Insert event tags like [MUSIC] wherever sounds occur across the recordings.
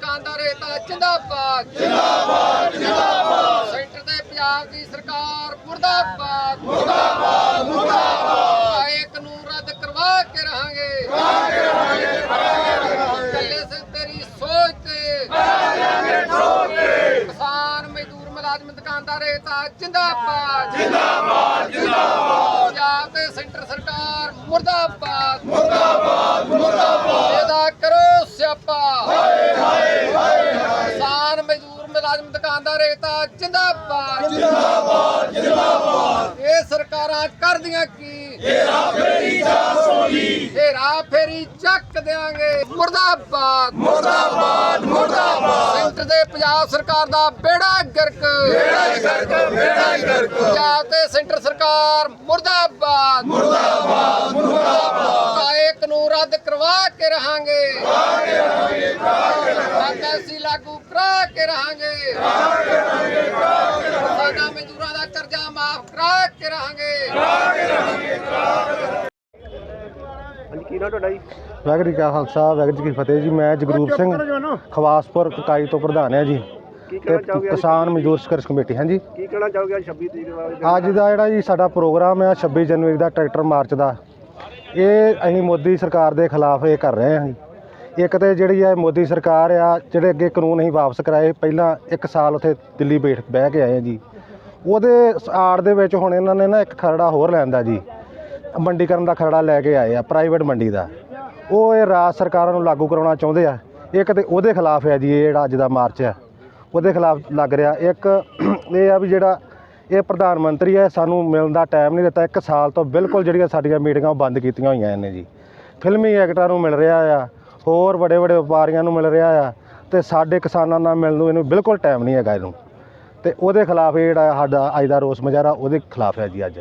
ਦੁਕਾਨਦਾਰ ਏਕਤਾ ਜਿੰਦਾਬਾਦ। ਜਿੰਦਾਬਾਦ ਜਿੰਦਾਬਾਦ। ਸੈਂਟਰ ਤੇ ਪੰਜਾਬ ਦੀ ਸਰਕਾਰ ਮੁਰਦਾਬਾਦ। ਮੁਰਦਾਬਾਦ ਮੁਰਦਾਬਾਦ। ਆਏ ਕਾਨੂੰਨ ਰੱਦ ਕਰਵਾ ਕੇ ਰਹਾਂਗੇ। ਕੱਲੇ ਸੇ ਤੇਰੀ ਸੋਚ ਤੇ। ਕਿਸਾਨ ਮਜ਼ਦੂਰ ਮੁਲਾਜ਼ਮ ਦੁਕਾਨਦਾਰ ਏਕਤਾ ਜਿੰਦਾਬਾਦ। ਜਿੰਦਾਬਾਦ ਜਿੰਦਾਬਾਦ। ਪੰਜਾਬ ਤੇ ਸੈਂਟਰ ਸਰਕਾਰ ਮੁਰਦਾਬਾਦ। ਮੁਰਦਾਬਾਦ ਮੁਰਦਾਬਾਦ। ਇਹਦਾ ਕਰੋ ਸਿਆਪਾ ਹਾਏ ਹਾਏ ਹਾਏ ਕਿਸਾਨ ਮਜ਼ਦੂਰ ਮੁਲਾਜ਼ਮ ਦੁਕਾਨਦਾਰ ਏਕਤਾ ਜਿੰਦਾਬਾਦ ਜਿੰਦਾਬਾਦ ਜਿੰਦਾਬਾਦ ਇਹ ਸਰਕਾਰਾਂ ਕਰਦੀਆਂ ਕੀ? ਹੇਰਾ ਫੇਰੀ ਜਾਸੋਲੀ ਹੇਰਾ ਫੇਰੀ ਚੱਕ ਦੇਾਂਗੇ ਮੁਰਦਾਬਾਦ। ਮੁਰਦਾਬਾਦ ਮੁਰਦਾਬਾਦ। ਸੈਂਟਰ ਦੇ ਪੰਜਾਬ ਸਰਕਾਰ ਦਾ ਬੇੜਾ ਗਰਕ। ਬੇੜਾ ਗਰਕ ਬੇੜਾ ਗਰਕ। ਪੰਜਾਬ ਤੇ ਸੈਂਟਰ ਸਰਕਾਰ ਮੁਰਦਾਬਾਦ। ਮੁਰਦਾਬਾਦ ਰੱਦ ਕਰਵਾ ਕੇ ਰਹਾਂਗੇ। ਕਰਾ ਕੇ ਰਹਾਂਗੇ ਕਰਾ ਕੇ ਰਹਾਂਗੇ। ਲਾਗੂ ਕਰਾ ਕੇ ਰਹਾਂਗੇ। ਕਰਾ ਕੇ ਰਹਾਂਗੇ ਕਰਾ ਕੇ ਰਹਾਂਗੇ। ਰਹਾਂਗੇ ਹਾਂਜੀ ਕੀ ਨਾਮ ਤੁਹਾਡਾ ਜੀ? ਵਾਹਿਗੁਰੂ ਜੀ ਕਾ ਖਾਲਸਾ ਵਾਹਿਗੁਰੂ ਜੀ ਕੀ ਫਤਿਹ ਜੀ। ਮੈਂ ਜਗਰੂਪ ਸਿੰਘ ਖਵਾਸਪੁਰ ਇਕਾਈ ਤੋਂ ਪ੍ਰਧਾਨ ਹਾਂ ਜੀ। ਕੀ ਤੇ ਕਹਿਣਾ ਚਾਹੋਗੇ ਅੱਜ? ਕਿਸਾਨ ਮਜ਼ਦੂਰ ਸੰਘਰਸ਼ ਕਮੇਟੀ ਹਾਂਜੀ। ਕੀ ਕਹਿਣਾ ਚਾਹੋਗੇ ਅੱਜ 26 ਤਰੀਕ ਦਾ ਅੱਜ ਦਾ ਜਿਹੜਾ ਜੀ ਸਾਡਾ ਪ੍ਰੋਗਰਾਮ ਹੈ 26 ਜਨਵਰੀ ਦਾ ਟਰੈਕਟਰ ਮਾਰਚ ਦਾ। ਇਹ ਅਸੀਂ ਮੋਦੀ ਸਰਕਾਰ ਦੇ ਖਿਲਾਫ ਇਹ ਕਰ ਰਹੇ ਹਾਂ ਜੀ। ਇੱਕ ਤੇ ਜਿਹੜੀ ਹੈ ਮੋਦੀ ਸਰਕਾਰ ਆ ਜਿਹੜੇ ਅੱਗੇ ਕਾਨੂੰਨ ਅਸੀਂ ਵਾਪਸ ਕਰਾਏ ਪਹਿਲਾਂ ਇੱਕ ਸਾਲ ਉੱਥੇ ਦਿੱਲੀ ਬੈਠ ਬਹਿ ਕੇ ਆਏ ਹਾਂ ਜੀ। ਉਹਦੇ ਆੜ ਦੇ ਵਿੱਚ ਹੁਣ ਇਹਨਾਂ ਨੇ ਨਾ ਇੱਕ ਖਰੜਾ ਹੋਰ ਲੈਂਦਾ ਜੀ। ਮੰਡੀਕਰਨ ਦਾ ਖਰੜਾ ਲੈ ਕੇ ਆਏ ਆ ਪ੍ਰਾਈਵੇਟ ਮੰਡੀ ਦਾ। ਉਹ ਇਹ ਰਾਜ ਸਰਕਾਰਾਂ ਨੂੰ ਲਾਗੂ ਕਰਾਉਣਾ ਚਾਹੁੰਦੇ ਆ। ਇੱਕ ਤੇ ਉਹਦੇ ਖਿਲਾਫ ਹੈ ਜੀ, ਇਹ ਜਿਹੜਾ ਅੱਜ ਦਾ ਮਾਰਚ ਆ। ਉਹਦੇ ਖਿਲਾਫ ਲੱਗ ਰਿਹਾ। ਇੱਕ [CLEARS THROAT] ਇਹ ਆ ਵੀ ਜਿਹੜਾ ਇਹ ਪ੍ਰਧਾਨ ਮੰਤਰੀ ਹੈ, ਸਾਨੂੰ ਮਿਲਣ ਦਾ ਟਾਈਮ ਨਹੀਂ ਦਿੱਤਾ। ਇੱਕ ਸਾਲ ਤੋਂ ਬਿਲਕੁਲ ਜਿਹੜੀਆਂ ਸਾਡੀਆਂ ਮੀਟਿੰਗਾਂ ਉਹ ਬੰਦ ਕੀਤੀਆਂ ਹੋਈਆਂ ਇਹਨੇ ਜੀ। ਫਿਲਮੀ ਐਕਟਰਾਂ ਨੂੰ ਮਿਲ ਰਿਹਾ ਆ, ਹੋਰ ਵੱਡੇ ਵੱਡੇ ਵਪਾਰੀਆਂ ਨੂੰ ਮਿਲ ਰਿਹਾ ਆ। ਤੇ ਸਾਡੇ ਕਿਸਾਨਾਂ ਨਾਲ ਮਿਲਣ ਨੂੰ ਇਹਨੂੰ ਬਿਲਕੁਲ ਟਾਈਮ ਨਹੀਂ ਹੈਗਾ ਇਹਨੂੰ। ਤੇ ਉਹਦੇ ਖਿਲਾਫ ਇਹ ਜਿਹੜਾ ਸਾਡਾ ਅੱਜ ਦਾ ਰੋਸ ਮੁਜ਼ਾਹਰਾ ਉਹਦੇ ਖਿਲਾਫ ਹੈ ਜੀ ਅੱਜ।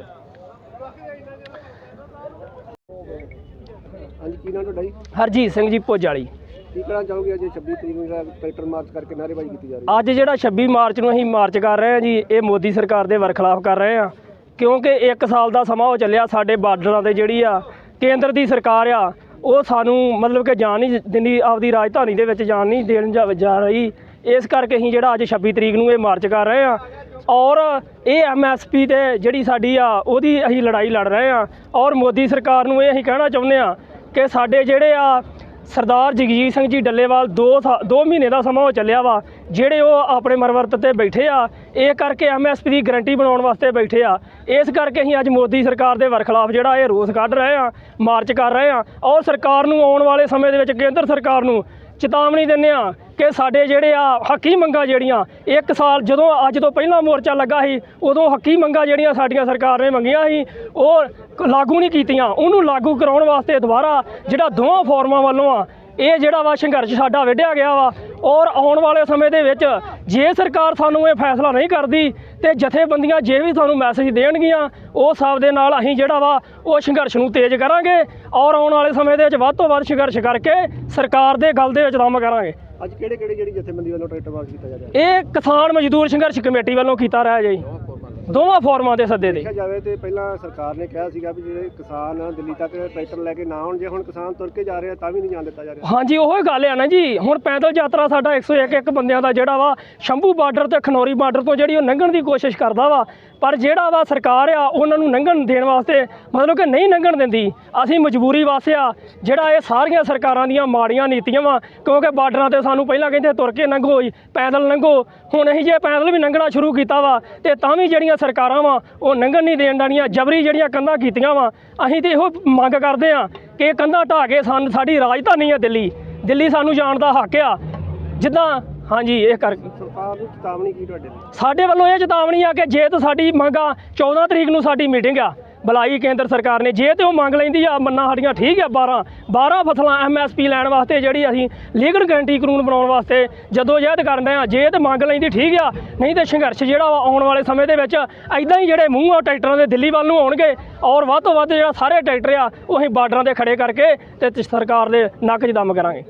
ਹਾਂਜੀ ਕੀ ਨਾਮ ਤੁਹਾਡਾ ਜੀ? ਹਰਜੀਤ ਸਿੰਘ ਜੀ ਭੁੱਜ ਵਾਲੀ ਕੀ ਕਹਿਣਾ ਚਾਹੋਗੇ ਅੱਜ 26 ਤਰੀਕ ਨੂੰ ਜਿਹੜਾ ਟਰੈਕਟਰ ਮਾਰਚ ਕਰਕੇ ਨਾਅਰੇਬਾਜ਼ੀ ਕੀਤੀ ਜਾ ਰਹੀ ਹੈ? ਅੱਜ ਜਿਹੜਾ 26 ਮਾਰਚ ਨੂੰ ਅਸੀਂ ਮਾਰਚ ਕਰ ਰਹੇ ਹਾਂ ਜੀ ਇਹ ਮੋਦੀ ਸਰਕਾਰ ਦੇ ਵਰਖਲਾਫ ਕਰ ਰਹੇ ਹਾਂ। ਕਿਉਂਕਿ 1 ਸਾਲ ਦਾ ਸਮਾਂ ਹੋ ਚੱਲਿਆ ਸਾਡੇ ਬਾਰਡਰਾਂ ਤੇ ਜਿਹੜੀ ਆ ਕੇਂਦਰ ਦੀ ਸਰਕਾਰ ਆ ਉਹ ਸਾਨੂੰ ਮਤਲਬ ਕਿ ਜਾਣ ਨਹੀਂ ਦਿੰਦੀ ਆਪਦੀ ਰਾਜਧਾਨੀ ਦੇ ਵਿੱਚ ਜਾਣ ਨਹੀਂ ਦੇਣ ਜਾ- ਜਾ ਰਹੀ। ਇਸ ਕਰਕੇ ਅਸੀਂ ਜਿਹੜਾ ਅੱਜ 26 ਤਰੀਕ ਨੂੰ ਇਹ ਮਾਰਚ ਕਰ ਰਹੇ ਹਾਂ। ਔਰ ਇਹ ਐਮਐਸਪੀ ਤੇ ਜਿਹੜੀ ਸਾਡੀ ਆ, ਉਹਦੀ ਅਸੀਂ ਲੜਾਈ ਲੜ ਰਹੇ ਹਾਂ। ਔਰ ਮੋਦੀ ਸਰਕਾਰ ਨੂੰ ਇਹ ਅਸੀਂ ਕਹਿਣਾ ਚਾਹੁੰਦੇ ਆ ਕਿ ਸਾਡੇ ਜਿਹੜੇ ਆ ਸਰਦਾਰ ਜਗਜੀਤ ਸਿੰਘ ਜੀ ਡੱਲੇਵਾਲ 2 2 ਮਹੀਨੇ ਦਾ ਸਮਾਂ ਹੋ ਚੱਲਿਆ ਵਾ, ਜਿਹੜੇ ਉਹ ਆਪਣੇ ਮਰਵਰਤ ਤੇ ਬੈਠੇ ਆ, ਇਹ ਕਰਕੇ ਐਮਐਸਪੀ ਦੀ ਗਰੰਟੀ ਬਣਾਉਣ ਵਾਸਤੇ ਬੈਠੇ ਆ। ਇਸ ਕਰਕੇ ਅਸੀਂ ਅੱਜ ਮੋਦੀ ਸਰਕਾਰ ਦੇ ਵਰਖਲਾਫ ਜਿਹੜਾ ਇਹ ਰੋਸ ਕੱਢ ਰਹੇ ਆ ਮਾਰਚ ਕਰ ਰਹੇ ਆ ਔਰ ਸਰਕਾਰ ਨੂੰ ਆਉਣ ਵਾਲੇ ਸਮੇਂ ਦੇ ਵਿੱਚ ਕੇਂਦਰ ਸਰਕਾਰ ਨੂੰ ਚੇਤਾਵਨੀ ਦਿੰਦੇ ਆ ਕਿ ਸਾਡੇ ਜਿਹੜੇ ਆ ਹੱਕੀ ਮੰਗਾਂ ਜਿਹੜੀਆਂ, ਇੱਕ ਸਾਲ ਜਦੋਂ ਅੱਜ ਤੋਂ ਪਹਿਲਾਂ ਮੋਰਚਾ ਲੱਗਾ ਸੀ, ਉਦੋਂ ਹੱਕੀ ਮੰਗਾਂ ਜਿਹੜੀਆਂ ਸਾਡੀਆਂ ਸਰਕਾਰ ਨੇ ਮੰਗੀਆਂ ਸੀ, ਉਹ ਲਾਗੂ ਨਹੀਂ ਕੀਤੀਆਂ। ਉਹਨੂੰ ਲਾਗੂ ਕਰਾਉਣ ਵਾਸਤੇ ਦੁਬਾਰਾ ਜਿਹੜਾ ਦੋਵਾਂ ਫੋਰਮਾਂ ਵੱਲੋਂ ਆ ਇਹ ਜਿਹੜਾ ਵਾ ਸੰਘਰਸ਼ ਸਾਡਾ ਵਿੱਢਿਆ ਗਿਆ ਵਾ ਔਰ ਆਉਣ ਵਾਲੇ ਸਮੇਂ ਦੇ ਵਿੱਚ ਜੇ ਸਰਕਾਰ ਸਾਨੂੰ ਇਹ ਫੈਸਲਾ ਨਹੀਂ ਕਰਦੀ ਤੇ ਜਥੇਬੰਦੀਆਂ ਜੇ ਵੀ ਸਾਨੂੰ ਮੈਸੇਜ ਦੇਣਗੀਆਂ ਉਹ ਸਭ ਦੇ ਨਾਲ ਅਸੀਂ ਜਿਹੜਾ ਵਾ ਉਹ ਸੰਘਰਸ਼ ਨੂੰ ਤੇਜ਼ ਕਰਾਂਗੇ ਔਰ ਆਉਣ ਵਾਲੇ ਸਮੇਂ ਦੇ ਵਿੱਚ ਵੱਧ ਤੋਂ ਵੱਧ ਸੰਘਰਸ਼ ਕਰਕੇ ਸਰਕਾਰ ਦੇ ਗਲ ਦੇ ਵਿੱਚ ਦਮ ਕਰਾਂਗੇ। ਅੱਜ ਕਿਹੜੇ ਕਿਹੜੇ ਜਿਹੜੀ ਜਥੇਬੰਦੀ ਵੱਲੋਂ ਟਰੈਕਟਰ ਮਾਰਚ ਕੀਤਾ ਜਾ ਰਿਹਾ? ਇਹ ਕਿਸਾਨ ਮਜ਼ਦੂਰ ਸੰਘਰਸ਼ ਕਮੇਟੀ ਵੱਲੋਂ ਕੀਤਾ ਰਿਹਾ ਜੀ। ਦੋਵਾਂ ਫੋਰਮਾਂ ਦੇ ਸੱਦੇ ਦੇ ਦੇਖਿਆ ਜਾਵੇ ਤੇ ਪਹਿਲਾਂ ਸਰਕਾਰ ਨੇ ਕਿਹਾ ਸੀਗਾ ਵੀ ਜਿਹੜੇ ਕਿਸਾਨ ਆ ਦਿੱਲੀ ਤੱਕ ਟਰੈਕਟਰ ਲੈ ਕੇ ਨਾ ਆਉਣ ਜੇ ਹੁਣ ਕਿਸਾਨ ਤੁਰ ਕੇ ਜਾ ਰਹੇ ਆ ਤਾਂ ਵੀ ਨਹੀਂ ਜਾਣ ਦਿੱਤਾ ਜਾ ਰਿਹਾ। ਹਾਂਜੀ ਉਹੋ ਹੀ ਗੱਲ ਆ ਨਾ ਜੀ। ਹੁਣ ਪੈਦਲ ਯਾਤਰਾ ਸਾਡਾ 101 ਇੱਕ ਬੰਦਿਆਂ ਦਾ ਜਿਹੜਾ ਵਾ ਸ਼ੰਭੂ ਬਾਰਡਰ ਤੇ ਖਨੌਰੀ ਬਾਰਡਰ ਤੋਂ ਜਿਹੜੀ ਉਹ ਲੰਘਣ ਦੀ ਕੋਸ਼ਿਸ਼ ਕਰਦਾ ਵਾ ਪਰ ਜਿਹੜਾ ਵਾ ਸਰਕਾਰ ਆ, ਉਹਨਾਂ ਨੂੰ ਲੰਘਣ ਦੇਣ ਵਾਸਤੇ, ਮਤਲਬ ਕਿ ਨਹੀਂ ਲੰਘਣ ਦਿੰਦੀ। ਅਸੀਂ ਮਜਬੂਰੀ ਵਾਸਿਆ ਜਿਹੜਾ ਇਹ ਸਾਰੀਆਂ ਸਰਕਾਰਾਂ ਦੀਆਂ ਮਾੜੀਆਂ ਨੀਤੀਆਂ ਵਾ, ਕਿਉਂਕਿ ਬਾਰਡਰਾਂ ਤੇ ਸਾਨੂੰ ਪਹਿਲਾਂ ਕਹਿੰਦੇ ਤੁਰ ਕੇ ਲੰਘੋ ਜੀ ਪੈਦਲ ਲੰਘੋ ਹੁਣ ਅਸੀਂ ਜੇ ਪੈਦਲ ਵੀ ਲੰਘਣਾ ਸ਼ੁਰੂ ਕੀਤਾ ਵਾ, ਤੇ ਤਾਂ ਵੀ ਜਿਹੜੀਆਂ ਸਰਕਾਰਾਂ ਵਾ, ਉਹ ਲੰਘਣ ਨਹੀਂ ਦੇਣ ਦਾਣੀਆਂ ਜਬਰੀ ਜਿਹੜੀਆਂ ਕੰਧਾਂ ਕੀਤੀਆਂ ਵਾ, ਅਸੀਂ ਤੇ ਇਹੋ ਮੰਗ ਕਰਦੇ ਆ ਕਿ ਕੰਧਾਂ ਢਾਹ ਕੇ ਸਾਨੂੰ, ਸਾਡੀ ਰਾਜਧਾਨੀ ਆ ਦਿੱਲੀ। ਦਿੱਲੀ ਸਾਨੂੰ ਜਾਣ ਦਾ ਹੱਕ ਆ। ਜਿੱਦਾਂ ਹਾਂਜੀ ਇਹ ਕਰ ਸਰਕਾਰ ਨੂੰ ਚੇਤਾਵਨੀ ਕੀ ਤੁਹਾਡੇ ਲਈ? ਸਾਡੇ ਵੱਲੋਂ ਇਹ ਚੇਤਾਵਨੀ ਆ ਕਿ ਜੇ ਤਾਂ ਸਾਡੀ ਮੰਗਾ 14 ਤਰੀਕ ਨੂੰ ਸਾਡੀ ਮੀਟਿੰਗ ਆ ਬੁਲਾਈ ਕੇਂਦਰ ਸਰਕਾਰ ਨੇ ਜੇ ਤੇ ਉਹ ਮੰਗ ਲੈਂਦੀ ਆ ਮੰਨਾ ਸਾਡੀਆਂ ਠੀਕ ਆ 12 12 ਫਸਲਾਂ ਐਮਐਸਪੀ ਲੈਣ ਵਾਸਤੇ ਜਿਹੜੀ ਅਸੀਂ ਲੀਗਲ ਗਾਰੰਟੀ ਕਾਨੂੰਨ ਬਣਾਉਣ ਵਾਸਤੇ ਜਦੋਂ ਜਹਿਦ ਕਰਨ ਰਹੇ ਆ ਜੇ ਤੇ ਮੰਗ ਲੈਂਦੀ ਠੀਕ ਆ ਨਹੀਂ ਤੇ ਸੰਘਰਸ਼ ਜਿਹੜਾ ਆਉਣ ਵਾਲੇ ਸਮੇਂ ਦੇ ਵਿੱਚ ਐਦਾਂ ਹੀ ਜਿਹੜੇ ਮੂੰਹ ਆ ਟਰੈਕਟਰਾਂ ਦੇ ਦਿੱਲੀ ਵੱਲ ਨੂੰ ਆਉਣਗੇ ਔਰ ਵੱਧ ਤੋਂ ਵੱਧ ਜਿਹੜਾ ਸਾਰੇ ਟਰੈਕਟਰ ਆ ਉਹ ਅਸੀਂ ਬਾਰਡਰਾਂ ਤੇ ਖੜੇ ਕਰਕੇ ਤੇ ਸਰਕਾਰ ਦੇ ਨੱਕ 'ਚ ਦਮ ਕਰਾਂਗੇ।